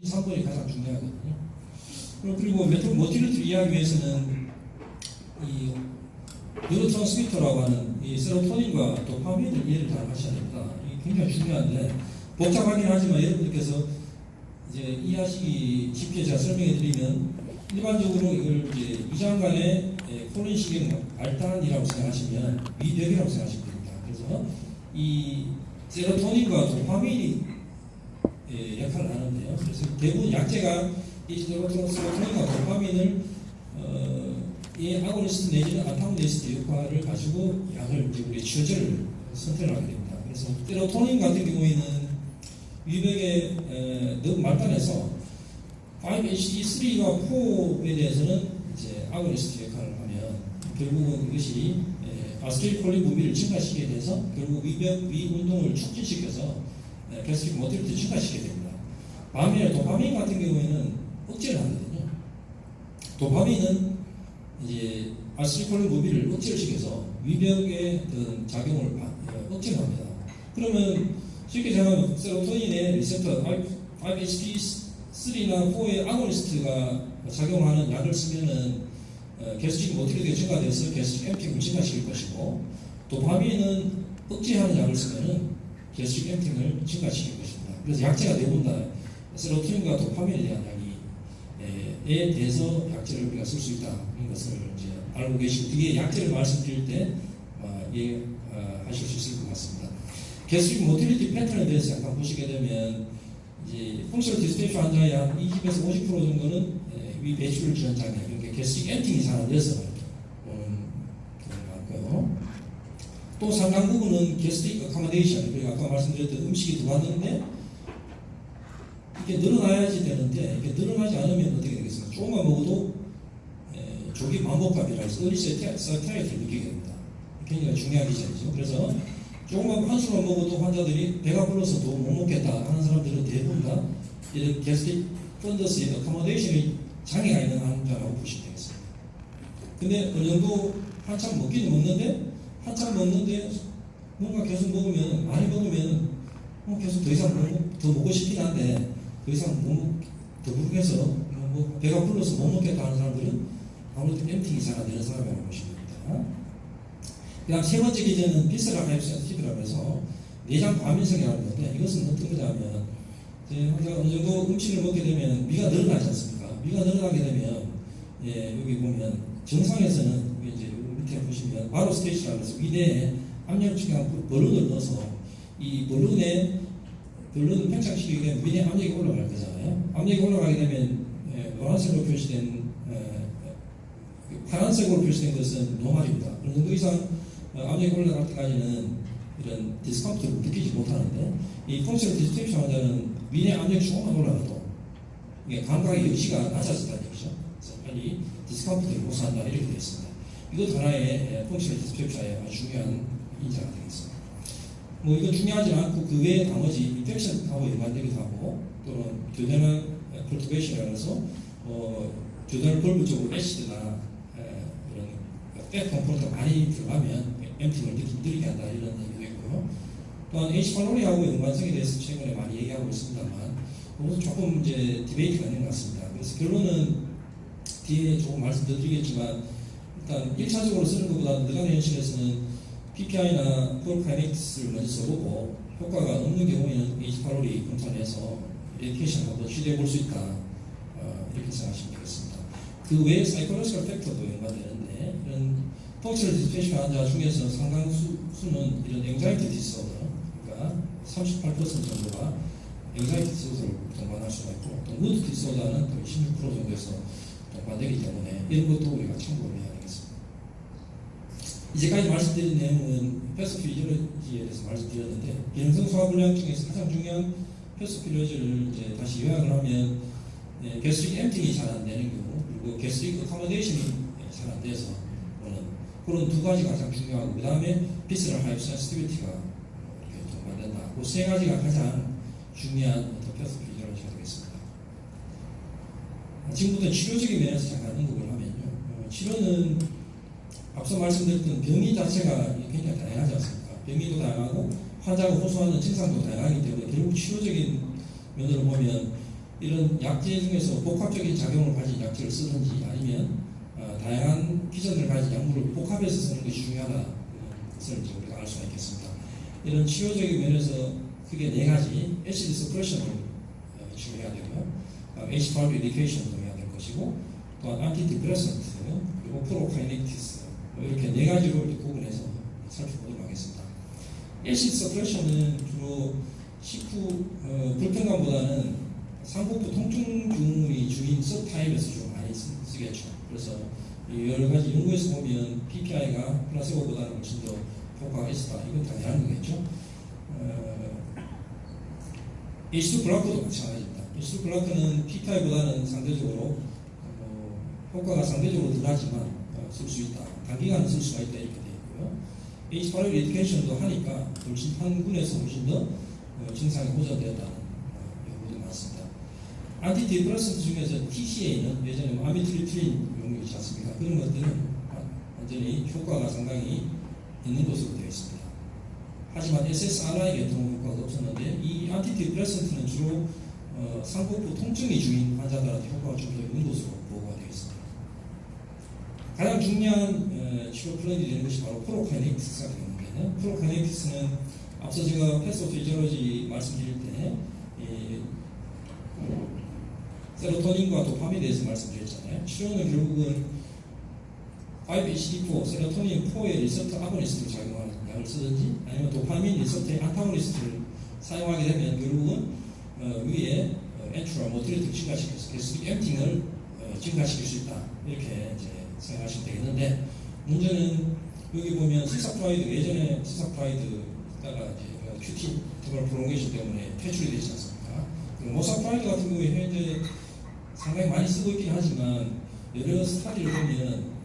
이 3번이 가장 중요하거든요. 그리고- 모틸리티를 이해하기 위해서는 이 뉴로트랜스미터라고 하는 이 세로토닌과 도파민을 이해를 잘 하셔야 됩니다. 이게 굉장히 중요한데 복잡하긴 하지만 여러분들께서 이제 이해하시기 쉽게 제가 설명해 드리면 일반적으로 이걸 이제 위장관의 예, 콜린시경 발단이라고 생각하시면 위벽이라고 생각하시면 됩니다. 그래서 이 세로토닌과 도파민이 예, 역할을 하는데요. 그래서 대부분 약제가 이 세로토닌과 도파민을 어, 이 아고니스트 내지는 안타고니스트 역할을 가지고 약을 우리 치료제를 선택을 하게 됩니다. 그래서 세로토닌 같은 경우에는 위벽의 에, 말단에서 5-HT3와 4에 대해서는 이제 아고니스트 역할을 하면 결국은 이것이 에, 아스틸콜린 분비를 증가시키게 돼서 결국 위벽 위 운동을 촉진시켜서 에, 게스트릭 모티리티 증가시키게 됩니다. 반면에 도파민 같은 경우에는 억제를 하거든요. 도파민은 이제 아스틸콜린 분비를 억제를 시켜서 위벽의 작용을 바- 어, 억제를 합니다. 그러면 쉽게 생각하면 세로토닌의 리셉터 5-HT3나 4의 아고니스트가 작용하는 약을 쓰면은 어, 게스트릭 모티리티가 증가돼서 게스트릭 엠핑을 증가시킬 것이고 도파민은 억제하는 약을 쓰면은 게스트릭 엠핑을 증가시킬 것입니다. 그래서 약제가 대부분 다 세로토닌과 도파민에 대한 약이에 대해서 약제를 우리가 쓸 수 있다 이런 것을 이제 알고 계시고 뒤에 약제를 말씀드릴 때 어, 예, 어, 하실 수 있을 것 같습니다. 게스트릭 모틸리티 패턴에 대해서 약간 보시게 되면 이제 펑션 디스테이션 환자의 한 20에서 50% 정도는 예, 위 배출을 주는 장애, 이렇게 게스트릭 엔팅이 잘안 돼서 오는 경우가 많고요. 또 상당 부분은 게스트릭 어카모데이션, 그리고 아까 말씀드렸던 음식이 들어왔는데 이게 늘어나야지 되는데 이게 늘어나지 않으면 어떻게 되겠습니까? 조금만 먹어도 에, 조기 반복감이라 해서 어리 사이트를 느끼게 됩니다. 굉장히 중요한 기전이죠. 그래서 조금만 한 수만 먹어도 환자들이 배가 불러서 더못 먹겠다 하는 사람들은 대부분 다 이런 게스틱 펀더스의 어커모데이션이 장애가 있는 환자라고 보시면 되겠습니다. 근데 어느 정도 한참 먹기는 먹는데 한참 먹는데 뭔가 계속 먹으면 많이 먹으면 뭐 계속 더 이상 먹, 더 먹고 싶긴 한데 더 이상 못 먹, 더 부족해서 뭐, 뭐 배가 불러서 못 먹겠다 하는 사람들은 아무래도 잘안 되는 사람이라고 보시면 됩니다. 그다음 세 번째 기제는 비스라 하이브 센티브라고 해서 내장 과민성이라는 건데 이것은 어떤 거냐면 이제 우리가 어느 정도 음식을 먹게 되면 위가 늘어나지 않습니까? 위가 늘어나게 되면 예, 여기 보면 정상에서는 밑에 보시면 바로 스테이시라고 해서 위내에 압력 측량 벌룬을 넣어서 이 벌룬에 벌룬을 팽창시키게 되면 위내 압력이 올라갈 거잖아요. 압력이 올라가게 되면 예, 노란색으로 표시된 예, 파란색으로 표시된 것은 노말입니다. 어느 정도 이상 어, 압력이 올라갈 때까지는 이런 디스컴프트를 느끼지 못하는데 이 펑션 디스트립션 환자는 위내 압력이 조금만 올라가도 감각의 여지가 낮아진다는 얘기죠. 빨리 디스컴프트를 호소한다 이렇게 되어 있습니다. 이것도 하나의 펑션 디스트립션의 아주 중요한 인자가 되겠습니다. 뭐 이건 중요하지 않고 그 외에 나머지 인펙션하고 연관되기도 하고 또는 교대나 컬티베이션이라고 해서 어, 교대를 볼부 쪽으로 애시드나 에, 이런 백 컴포넌트가 많이 들어가면 엠팅을 느끼게 한다 이런 얘기도 있고요. 또한 H8로리하고 연관성에 대해서 최근에 많이 얘기하고 있습니다만 그것은 조금 이제 디베이트가 있는 것 같습니다. 그래서 결론은 뒤에 조금 말씀드리겠지만 일단 1차적으로 쓰는 것보다 느간 현실에서는 PPI나 폴카이넥스를 먼저 써보고 효과가 없는 경우에는 H8로리 검사해서 레디케이션하고 취재해 볼 수 있다 어, 이렇게 생각하시면 되겠습니다. 그 외에 사이코로지컬 팩터도 연관되는데 이런 펑처럴 디스페이션 환자 중에서 상당수는 이런 앵자이티 디스오더 그러니까 38% 정도가 앵자이티 디스오더를 동반할 수가 있고 또 무드 디스오더는 또26% 정도에서 되기 때문에 이런 것도 우리가 참고를 해야 되겠습니다. 이제까지 말씀드린 내용은 패스 필러지에 대해서 말씀드렸는데 비행성 소화불량 중에서 가장 중요한 패스 필러지를 이제 다시 요약을 하면 네, 게스트릭 엠팅이 잘 안 되는 경우 그리고 게스트릭 어카모데이션이 잘 안 돼서 그런 그런 두 가지가 가장 중요하고 그 다음에 비스럴 하이브 센시티비티가 이렇게 동반된다. 그 세 가지가 가장 중요한 어떤 패스 필러지가 되겠습니다. 지금부터 치료적인 면에서 잠깐 언급을 하면요. 어, 치료는 앞서 말씀드렸던 병이 자체가 굉장히 다양하지 않습니까? 병이도 다양하고 환자가 호소하는 증상도 다양하기 때문에 결국 치료적인 면으로 보면 이런 약제 중에서 복합적인 작용을 가진 약제를 쓰든지 아니면 어, 다양한 기전을 가진 약물을 복합해서 쓰는 것이 중요하다 이런 것을 이제 우리가 알 수가 있겠습니다. 이런 치료적인 면에서 크게 네 가지 애시드 서프레션을 어, 중요해야 되고요. 어, H5 리디케이션도 해야 될 것이고 또한 안티디프레선트 그리고 프로카이넥티스 뭐 이렇게 네 가지로 구분해서 살펴보도록 하겠습니다. 애시드 서프레션은 주로 식후 어, 불편감보다는 상복부 통증증이 주인 서타입에서 좀 많이 쓰, 쓰겠죠. 그래서 이 여러 가지 연구에서 보면 PPI가 플라세보보다는 훨씬 더 효과가 있었다. 이건 당연한 거겠죠. 어, H2 블락도 마찬가지입니다. H2 블락은 PPI보다는 상대적으로 어, 효과가 상대적으로 덜하지만 어, 쓸수 있다. 단기간 쓸 수가 있다 이렇게 되어 있고요. H8 에듀케이션도 하니까 훨씬 한 군에서 훨씬 더 어, 증상이 호전되었다는 어, 연구도 많습니다. 안티디프레센트 중에서 TCA는 예전에 뭐 아미트리프린 용이 있지 않습니까? 그런 것들은 완전히 효과가 상당히 있는 것으로 되어 있습니다. 하지만 SSRI 계통 효과가 없었는데 이 안티디프레센트는 주로 어, 상복부 통증이 주인 환자들한테 효과가 좀더 것으로 보고가 되어 있습니다. 가장 중요한 어, 치료 플랜이 되는 것이 바로 프로카이넥티스가 되는데요. 프로카이넥티스는 앞서 제가 패소피지올로지 말씀드릴 때 이, 세로토닌과 도파민에 대해서 말씀드렸잖아요. 치료는 결국은 5-HT4, 세로토닌 4의 리서터 아고니스트로 작용하는 약을 쓰든지 아니면 도파민 리서터의 안타고니스트를 사용하게 되면 결국은 어, 위에 어, 엔트라 모티리를 증가시켜서 계속 엠팅을 어, 증가시킬 수 있다. 이렇게 이제 생각하시면 되겠는데 문제는 여기 보면 시사프라이드 예전에 시사프라이드다가 이제 큐티 테벌 프롤ongation 때문에 퇴출이 되지 않습니까? 모사프라이드 같은 경우에 현재 상당히 많이 쓰고 있긴 하지만 여러 스타디를 보면